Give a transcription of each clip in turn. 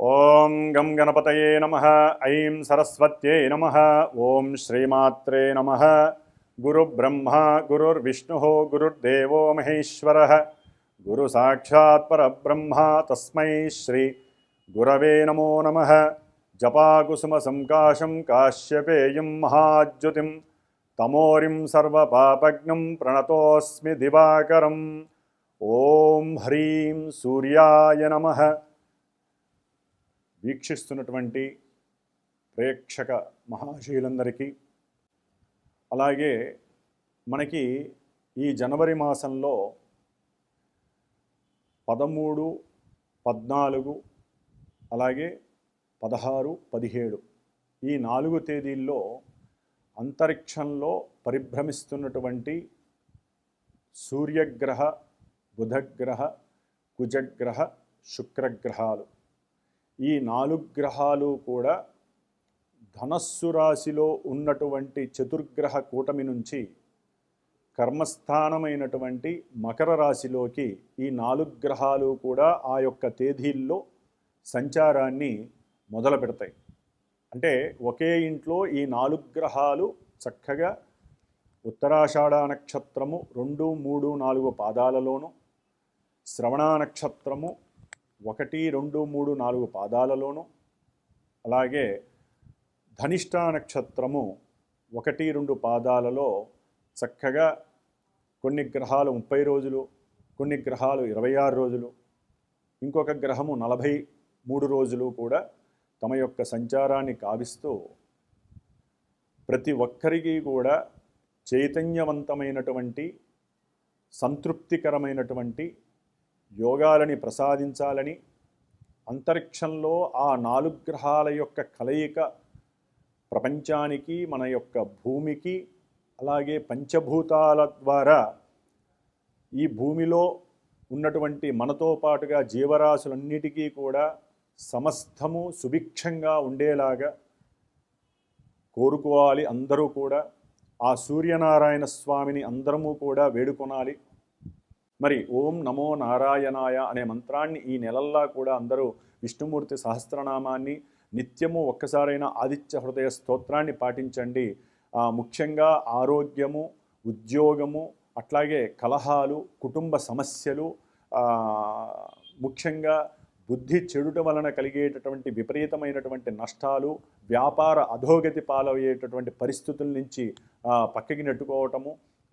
ॐ गं गणपतये नमः, ऐं सरस्वत नम ओं श्रीमात्रे नम। गुरुब्रह्मा, गुरुर्विष्णुः, गुरुर्देवो महेश्वरः। गुरुसाक्षात् परब्रह्मा, तस्मै श्री गुरव नमो नम। नमः जपाकुसुमसङ्काशं काश्यपेयं महाद्युतिं तमोरिं सर्वपापज्ञं प्रणतोऽस्मि दिवाकरम्। ॐ ह्रीं सूर्याय नमः। వీక్షిస్తున్నటువంటి ప్రేక్షక మహాశీలందరికీ అలాగే మనకి ఈ జనవరి మాసంలో పదమూడు పద్నాలుగు అలాగే పదహారు పదిహేడు ఈ నాలుగు తేదీల్లో అంతరిక్షంలో పరిభ్రమిస్తున్నటువంటి సూర్యగ్రహ బుధగ్రహ కుజగ్రహ శుక్రగ్రహాలు. ఈ నాలుగు గ్రహాలు కూడా ధనస్సు రాశిలో ఉన్నటువంటి చతుర్గ్రహ కూటమి నుంచి కర్మస్థానమైనటువంటి మకర రాశిలోకి ఈ నాలుగు గ్రహాలు కూడా ఆ యొక్క తేదీల్లో సంచారాన్ని మొదలు పెడతాయి. అంటే ఒకే ఇంట్లో ఈ నాలుగు గ్రహాలు చక్కగా ఉత్తరాషాఢ నక్షత్రము రెండు మూడు నాలుగు పాదాలలోను శ్రవణ నక్షత్రము ఒకటి రెండు మూడు నాలుగు పాదాలలోనూ. అలాగే ధనిష్ట నక్షత్రము ఒకటి రెండు పాదాలలో చక్కగా కొన్ని గ్రహాలు ముప్పై రోజులు కొన్ని గ్రహాలు ఇరవై ఆరు రోజులు ఇంకొక గ్రహము నలభై మూడు రోజులు కూడా తమ యొక్క సంచారాన్ని కావిస్తూ ప్రతి ఒక్కరికి కూడా చైతన్యవంతమైనటువంటి సంతృప్తికరమైనటువంటి యోగాలని ప్రసాదించాలని అంతరిక్షంలో ఆ నాలుగు గ్రహాల యొక్క కలయిక ప్రపంచానికి మన యొక్క భూమికి అలాగే పంచభూతాల ద్వారా ఈ భూమిలో ఉన్నటువంటి మనతో పాటుగా జీవరాశులన్నిటికీ కూడా సమస్తము సుభిక్షంగా ఉండేలాగా కోరుకోవాలి అందరూ కూడా. ఆ సూర్యనారాయణ స్వామిని అందరము కూడా వేడుకొనాలి. మరి ఓం నమో నారాయణాయ అనే మంత్రాన్ని ఈ నెలల్లా కూడా అందరూ విష్ణుమూర్తి సహస్రనామాన్ని నిత్యము ఒక్కసారైనా ఆదిత్య హృదయ స్తోత్రాన్ని పాటించండి. ముఖ్యంగా ఆరోగ్యము ఉద్యోగము అట్లాగే కలహాలు కుటుంబ సమస్యలు ముఖ్యంగా బుద్ధి చెడుట వలన కలిగేటటువంటి విపరీతమైనటువంటి నష్టాలు వ్యాపార అధోగతి పాలయ్యేటటువంటి పరిస్థితుల నుంచి పక్కకి నెట్టుకోవటము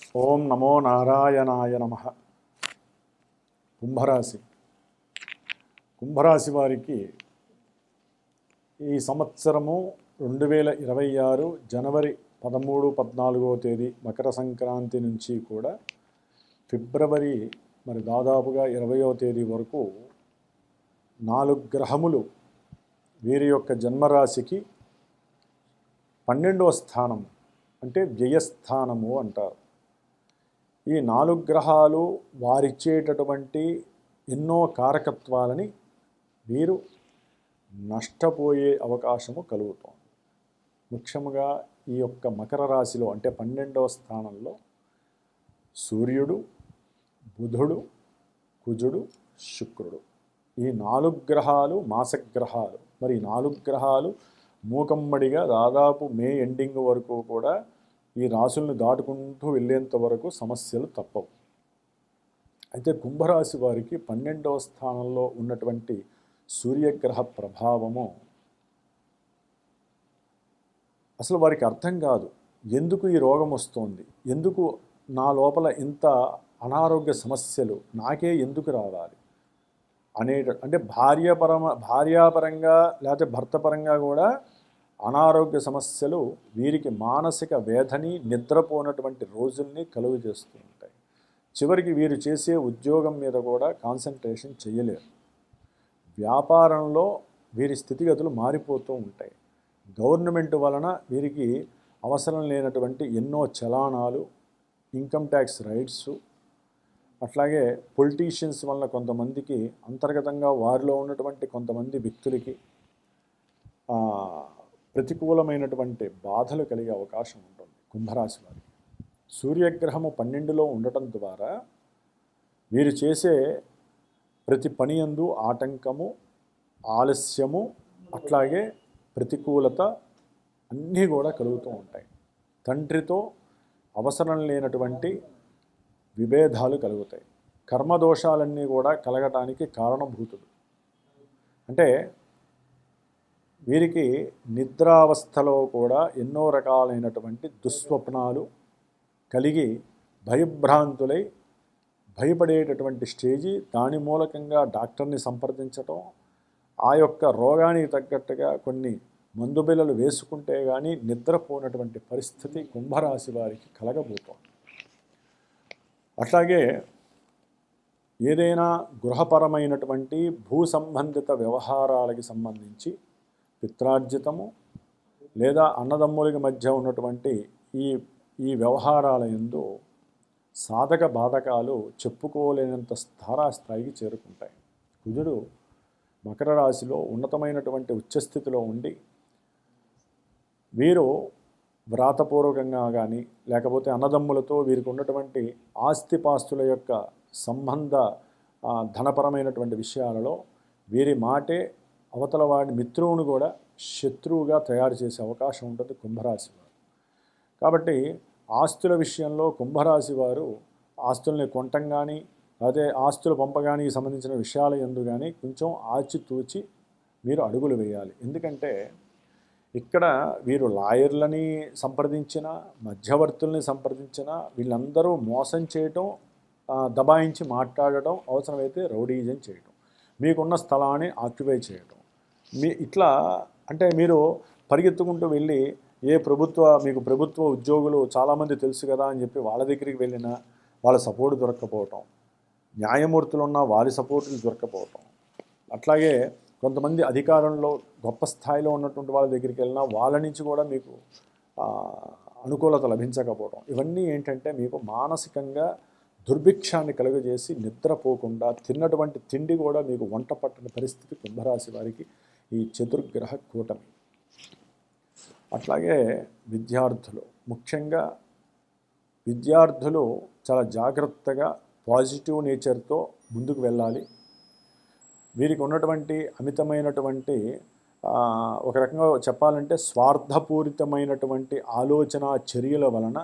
ఓం నమో నారాయణాయ నమ. కుంభరాశి. కుంభరాశి వారికి ఈ సంవత్సరము రెండు వేల ఇరవై ఆరు జనవరి పదమూడు పద్నాలుగో తేదీ మకర సంక్రాంతి నుంచి కూడా ఫిబ్రవరి మరి దాదాపుగా ఇరవయో తేదీ వరకు నాలుగు గ్రహములు వీరి యొక్క జన్మరాశికి పన్నెండవ స్థానం అంటే వ్యయస్థానము అంటారు. ఈ నాలుగు గ్రహాలు వారిచ్చేటటువంటి ఎన్నో కారకత్వాలని వీరు నష్టపోయే అవకాశము కలుగుతోంది. ముఖ్యంగా ఈ యొక్క మకర రాశిలో అంటే పన్నెండవ స్థానంలో సూర్యుడు బుధుడు కుజుడు శుక్రుడు. ఈ నాలుగు గ్రహాలు మాసగ్రహాలు. మరి నాలుగు గ్రహాలు మూకమ్మడిగా దాదాపు మే ఎండింగ్ వరకు కూడా ఈ రాశుల్ని దాటుకుంటూ వెళ్ళేంత వరకు సమస్యలు తప్పవు. అయితే కుంభరాశి వారికి పన్నెండవ స్థానంలో ఉన్నటువంటి సూర్యగ్రహ ప్రభావము అసలు వారికి అర్థం కాదు. ఎందుకు ఈ రోగం వస్తోంది? ఎందుకు నా లోపల ఇంత అనారోగ్య సమస్యలు? నాకే ఎందుకు రావాలి? అనే అంటే భార్యపరమ భార్యాపరంగా లేకపోతే భర్తపరంగా కూడా అనారోగ్య సమస్యలు వీరికి మానసిక వేధని నిద్రపోనటువంటి రోజుల్ని కలుగు చేస్తూ ఉంటాయి. చివరికి వీరు చేసే ఉద్యోగం మీద కూడా కాన్సన్ట్రేషన్ చేయలేరు. వ్యాపారంలో వీరి స్థితిగతులు మారిపోతూ ఉంటాయి. గవర్నమెంట్ వలన వీరికి అవసరం లేనటువంటి ఎన్నో చలానాలు ఇన్కమ్ ట్యాక్స్ రైట్స్ అట్లాగే పొలిటీషియన్స్ వలన కొంతమందికి అంతర్గతంగా వారిలో ఉన్నటువంటి కొంతమంది వ్యక్తులకి ప్రతికూలమైనటువంటి బాధలు కలిగే అవకాశం ఉంటుంది కుంభరాశి వారికి. సూర్యగ్రహము పన్నెండులో ఉండటం ద్వారా వీరు చేసే ప్రతి పని యందు ఆటంకము ఆలస్యము అట్లాగే ప్రతికూలత అన్నీ కూడా కలుగుతూ ఉంటాయి. తండ్రితో అవసరం లేనటువంటి విభేదాలు కలుగుతాయి. కర్మదోషాలన్నీ కూడా కలగటానికి కారణభూతుడు. అంటే వీరికి నిద్రావస్థలో కూడా ఎన్నో రకాలైనటువంటి దుస్వప్నాలు కలిగి భయభ్రాంతులై భయపడేటటువంటి స్టేజి దాని మూలకంగా డాక్టర్ని సంప్రదించటం ఆ యొక్క రోగానికి తగ్గట్టుగా కొన్ని మందు బిళ్ళలు వేసుకుంటే కానీ నిద్రపోనటువంటి పరిస్థితి కుంభరాశి వారికి కలగబోతోంది. అట్లాగే ఏదైనా గృహపరమైనటువంటి భూ సంబంధిత వ్యవహారాలకి సంబంధించి పిత్రార్జితము లేదా అన్నదమ్ములకి మధ్య ఉన్నటువంటి ఈ ఈ వ్యవహారాల ఎందు సాధక బాధకాలు చెప్పుకోలేనంత స్థాయికి చేరుకుంటాయి. కుజుడు మకర రాశిలో ఉన్నతమైనటువంటి ఉచ్చస్థితిలో ఉండి వీరు వ్రాతపూర్వకంగా కానీ లేకపోతే అన్నదమ్ములతో వీరికి ఉన్నటువంటి ఆస్తిపాస్తుల యొక్క సంబంధ ధనపరమైనటువంటి విషయాలలో వీరి మాటే అవతల వాడి మిత్రువును కూడా శత్రువుగా తయారు చేసే అవకాశం ఉంటుంది కుంభరాశి వారు. కాబట్టి ఆస్తుల విషయంలో కుంభరాశి వారు ఆస్తుల్ని కొనటం కానీ అదే ఆస్తుల పంపగానికి సంబంధించిన విషయాల ఎందు కానీ కొంచెం ఆచితూచి మీరు అడుగులు వేయాలి. ఎందుకంటే ఇక్కడ వీరు లాయర్లని సంప్రదించిన మధ్యవర్తుల్ని సంప్రదించిన వీళ్ళందరూ మోసం చేయటం దబాయించి మాట్లాడటం అవసరమైతే రౌడీజం చేయటం. మీకున్న స్థలాన్ని ఆక్యుపై చేయటం. మీ ఇట్లా అంటే మీరు పరిగెత్తుకుంటూ వెళ్ళి ఏ ప్రభుత్వ మీకు ప్రభుత్వ ఉద్యోగులు చాలామంది తెలుసు కదా అని చెప్పి వాళ్ళ దగ్గరికి వెళ్ళినా వాళ్ళ సపోర్ట్ దొరక్కపోవటం. న్యాయమూర్తులు ఉన్న వారి సపోర్టులు దొరకపోవటం అట్లాగే కొంతమంది అధికారంలో గొప్ప స్థాయిలో ఉన్నటువంటి వాళ్ళ దగ్గరికి వెళ్ళినా వాళ్ళ నుంచి కూడా మీకు అనుకూలత లభించకపోవడం ఇవన్నీ ఏంటంటే మీకు మానసికంగా దుర్భిక్షాన్ని కలుగజేసి నిద్రపోకుండా తిన్నటువంటి తిండి కూడా మీకు వంట పట్టని పరిస్థితి కుంభరాశి వారికి ఈ చతుర్గ్రహ కూటమి. అట్లాగే విద్యార్థులు ముఖ్యంగా విద్యార్థులు చాలా జాగ్రత్తగా పాజిటివ్ నేచర్తో ముందుకు వెళ్ళాలి. వీరికి ఉన్నటువంటి అమితమైనటువంటి ఒక రకంగా చెప్పాలంటే స్వార్థపూరితమైనటువంటి ఆలోచన చర్యల వలన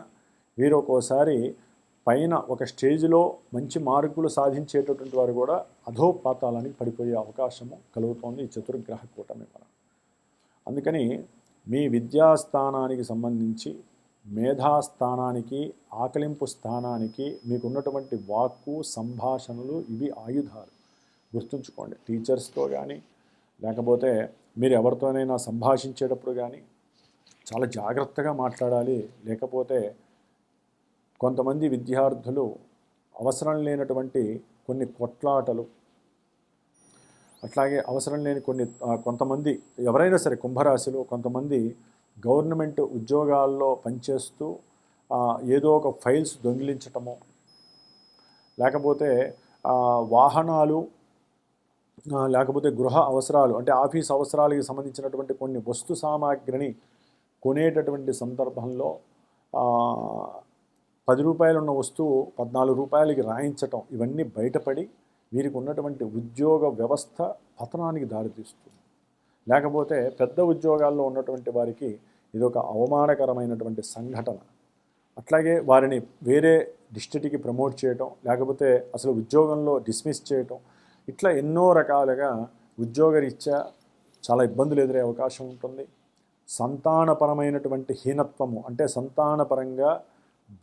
వీరు ఒక్కోసారి పైన ఒక స్టేజ్లో మంచి మార్కులు సాధించేటటువంటి వారు కూడా అధోపాతాలానికి పడిపోయే అవకాశము కలుగుతోంది ఈ చతుర్గ్రహ కూటమి వలన. అందుకని మీ విద్యాస్థానానికి సంబంధించి మేధాస్థానానికి ఆకలింపు స్థానానికి మీకున్నటువంటి వాక్కు సంభాషణలు ఇవి ఆయుధాలు. గుర్తుంచుకోండి టీచర్స్తో కానీ లేకపోతే మీరు ఎవరితోనైనా సంభాషించేటప్పుడు కానీ చాలా జాగ్రత్తగా మాట్లాడాలి. లేకపోతే కొంతమంది విద్యార్థులు అవసరం లేనటువంటి కొన్ని కొట్లాటలు. అట్లాగే అవసరం లేని కొన్ని కొంతమంది ఎవరైనా సరే కుంభరాశిలో కొంతమంది గవర్నమెంట్ ఉద్యోగాల్లో పనిచేస్తూ ఏదో ఒక ఫైల్స్ దొంగిలించటము. లేకపోతే వాహనాలు లేకపోతే గృహ అవసరాలు అంటే ఆఫీస్ అవసరాలకి సంబంధించినటువంటి కొన్ని వస్తు సామాగ్రిని కొనేటటువంటి సందర్భంలో పది రూపాయలు ఉన్న వస్తువు పద్నాలుగు రూపాయలకి రాయించటం ఇవన్నీ బయటపడి వీరికి ఉన్నటువంటి ఉద్యోగ వ్యవస్థ పతనానికి దారితీస్తుంది. లేకపోతే పెద్ద ఉద్యోగాల్లో ఉన్నటువంటి వారికి ఇది ఒక అవమానకరమైనటువంటి సంఘటన. అట్లాగే వారిని వేరే డిస్ట్రిక్ట్కి ప్రమోట్ చేయటం లేకపోతే అసలు ఉద్యోగంలో డిస్మిస్ చేయటం ఇట్లా ఎన్నో రకాలుగా ఉద్యోగరీత్యా చాలా ఇబ్బందులు ఎదురే అవకాశం ఉంటుంది. సంతానపరమైనటువంటి హీనత్వము అంటే సంతానపరంగా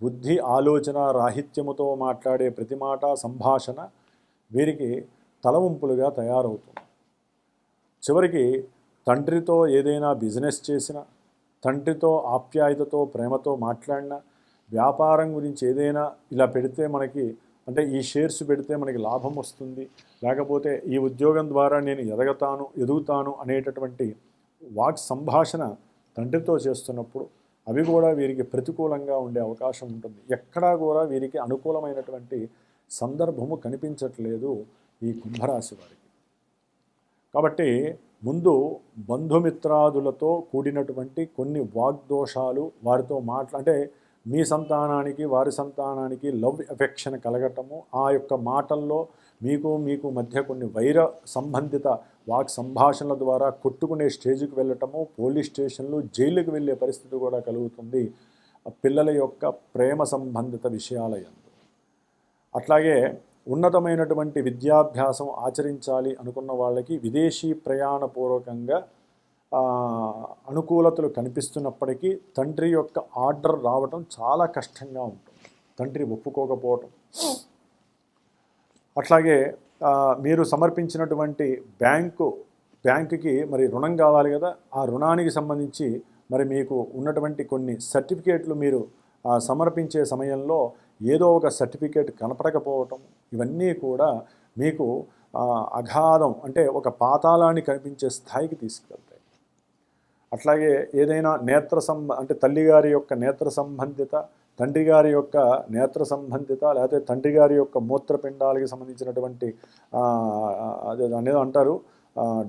బుద్ధి ఆలోచన రాహిత్యముతో మాట్లాడే ప్రతి మాట సంభాషణ వీరికి తలవంపులుగా తయారవుతుంది. చివరికి తండ్రితో ఏదైనా బిజినెస్ చేసినా తండ్రితో ఆప్యాయతతో ప్రేమతో మాట్లాడినా వ్యాపారం గురించి ఏదైనా ఇలా పెడితే మనకి అంటే ఈ షేర్స్ పెడితే మనకి లాభం వస్తుంది. లేకపోతే ఈ ఉద్యోగం ద్వారా నేను ఎదగతాను ఎదుగుతాను అనేటటువంటి వాక్ సంభాషణ తండ్రితో చేస్తున్నప్పుడు అవి కూడా వీరికి ప్రతికూలంగా ఉండే అవకాశం ఉంటుంది. ఎక్కడా కూడా వీరికి అనుకూలమైనటువంటి సందర్భము కనిపించట్లేదు ఈ కుంభరాశి వారికి. కాబట్టి ముందు బంధుమిత్రాదులతో కూడినటువంటి కొన్ని వాగ్దోషాలు వారితో మాట్లా అంటే మీ సంతానానికి వారి సంతానానికి లవ్ ఎఫెక్షన్ కలగటము ఆ యొక్క మాటల్లో మీకు మీకు మధ్య కొన్ని వైర సంబంధిత వాక్ సంభాషణల ద్వారా కొట్టుకునే స్టేజ్కి వెళ్ళటము పోలీస్ స్టేషన్లు జైలుకి వెళ్ళే పరిస్థితి కూడా కలుగుతుంది. పిల్లల యొక్క ప్రేమ సంబంధిత విషయాలయందు అట్లాగే ఉన్నతమైనటువంటి విద్యాభ్యాసం ఆచరించాలి అనుకున్న వాళ్ళకి విదేశీ ప్రయాణపూర్వకంగా అనుకూలతలు కనిపిస్తున్నప్పటికీ తండ్రి యొక్క ఆర్డర్ రావటం చాలా కష్టంగా ఉంటుంది. తండ్రి ఒప్పుకోకపోవటం. అట్లాగే మీరు సమర్పించినటువంటి బ్యాంకు బ్యాంకుకి మరి రుణం కావాలి కదా ఆ రుణానికి సంబంధించి మరి మీకు ఉన్నటువంటి కొన్ని సర్టిఫికేట్లు మీరు సమర్పించే సమయంలో ఏదో ఒక సర్టిఫికేట్ కనపడకపోవటం ఇవన్నీ కూడా మీకు అఘాధం అంటే ఒక పాతాళాన్ని కనిపించే స్థాయికి తీసుకెళ్తాయి. అట్లాగే ఏదైనా నేత్ర సంబ అంటే తల్లిగారి యొక్క నేత్ర సంబంధిత తండ్రి గారి యొక్క నేత్ర సంబంధిత లేకపోతే తండ్రి గారి యొక్క మూత్రపిండాలకి సంబంధించినటువంటి ఆ, అదే అంటారు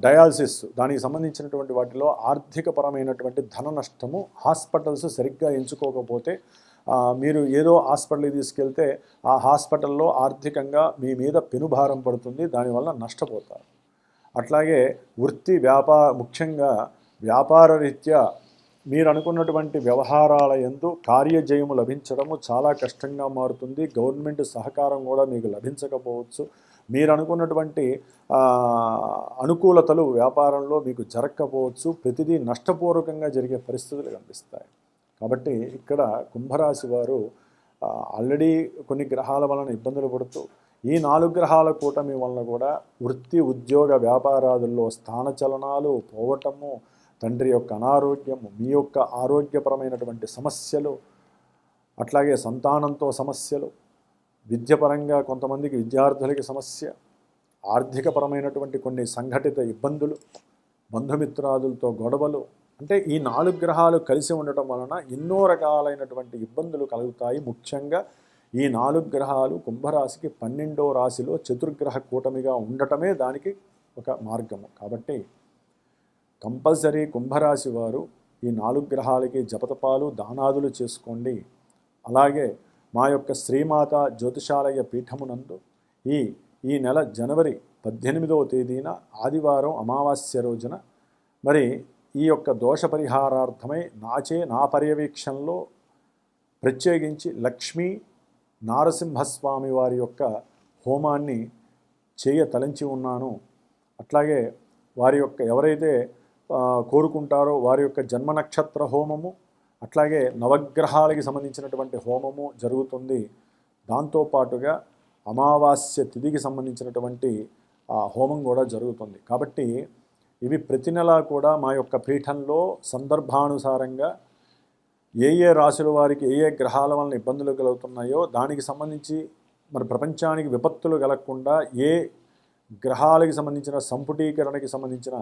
డయాలసిస్. దానికి సంబంధించినటువంటి వాటిలో ఆర్థికపరమైనటువంటి ధన నష్టము హాస్పిటల్స్ సరిగ్గా ఎంచుకోకపోతే మీరు ఏదో హాస్పిటల్కి తీసుకెళ్తే ఆ హాస్పిటల్లో ఆర్థికంగా మీ మీద పెనుభారం పడుతుంది దానివల్ల నష్టపోతారు. అట్లాగే వృత్తి వ్యాపార ముఖ్యంగా వ్యాపార రీత్యా మీరు అనుకున్నటువంటి వ్యవహారాల ఎందు కార్యజయము లభించడము చాలా కష్టంగా మారుతుంది. గవర్నమెంట్ సహకారం కూడా మీకు లభించకపోవచ్చు. మీరు అనుకున్నటువంటి అనుకూలతలు వ్యాపారంలో మీకు జరగకపోవచ్చు ప్రతిదీ నష్టపూర్వకంగా జరిగే పరిస్థితులు కనిపిస్తాయి. కాబట్టి ఇక్కడ కుంభరాశి వారు ఆల్రెడీ కొన్ని గ్రహాల వలన ఇబ్బందులు పడుతూ ఈ నాలుగు గ్రహాల కూటమి వలన కూడా వృత్తి ఉద్యోగ వ్యాపారాదుల్లో స్థానచలనాలు పోవటము తండ్రి యొక్క అనారోగ్యము మీ యొక్క ఆరోగ్యపరమైనటువంటి సమస్యలు అట్లాగే సంతానంతో సమస్యలు విద్యపరంగా కొంతమందికి విద్యార్థులకి సమస్య ఆర్థికపరమైనటువంటి కొన్ని సంఘటిత ఇబ్బందులు బంధుమిత్రాదులతో గొడవలు అంటే ఈ నాలుగు గ్రహాలు కలిసి ఉండటం వలన ఎన్నో రకాలైనటువంటి ఇబ్బందులు కలుగుతాయి. ముఖ్యంగా ఈ నాలుగు గ్రహాలు కుంభరాశికి పన్నెండో రాశిలో చతుర్గ్రహ కూటమిగా ఉండటమే దానికి ఒక మార్గము. కాబట్టి కంపల్సరీ కుంభరాశి వారు ఈ నాలుగు గ్రహాలకి జపతపాలు దానాదులు చేసుకోండి. అలాగే మా యొక్క శ్రీమాత జ్యోతిషాలయ పీఠమునందు ఈ ఈ నెల జనవరి పద్దెనిమిదవ తేదీన ఆదివారం అమావాస్య రోజున మరి ఈ యొక్క దోష పరిహారార్థమై నాచే నా పర్యవేక్షణలో ప్రత్యేకించి లక్ష్మీ నారసింహస్వామి వారి యొక్క హోమాన్ని చేయ తలంచి ఉన్నాను. అట్లాగే వారి యొక్క ఎవరైతే కోరుకుంటారో వారి యొక్క జన్మ నక్షత్ర హోమము అట్లాగే నవగ్రహాలకి సంబంధించినటువంటి హోమము జరుగుతుంది. దాంతోపాటుగా అమావాస్య తిథికి సంబంధించినటువంటి ఆ హోమం కూడా జరుగుతుంది. కాబట్టి ఇవి ప్రతి నెలా కూడా మా యొక్క పీఠంలో సందర్భానుసారంగా ఏ ఏ రాశుల వారికి ఏ ఏ గ్రహాల వలన ఇబ్బందులు కలుగుతున్నాయో దానికి సంబంధించి మరి ప్రపంచానికి విపత్తులు కలగకుండా ఏ గ్రహాలకి సంబంధించిన సంపుటీకరణకి సంబంధించిన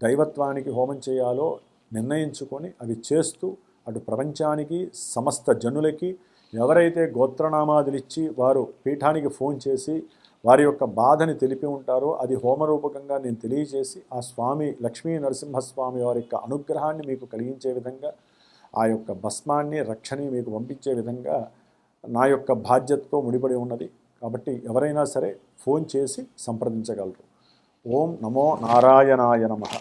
దైవత్వానికి హోమం చేయాలో నిర్ణయించుకొని అవి చేస్తూ అటు ప్రపంచానికి సమస్త జనులకి ఎవరైతే గోత్రనామాదులు ఇచ్చి వారు పీఠానికి ఫోన్ చేసి వారి యొక్క బాధని తెలిపి ఉంటారో అది హోమరూపకంగా నేను తెలియజేసి ఆ స్వామి లక్ష్మీ నరసింహస్వామి వారి యొక్క అనుగ్రహాన్ని మీకు కలిగించే విధంగా ఆ యొక్క భస్మాన్ని రక్షణని మీకు పంపించే విధంగా నా యొక్క బాధ్యతతో ముడిపడి ఉన్నది. కాబట్టి ఎవరైనా సరే ఫోన్ చేసి సంప్రదించగలరు. ఓం నమో నారాయణాయ నమః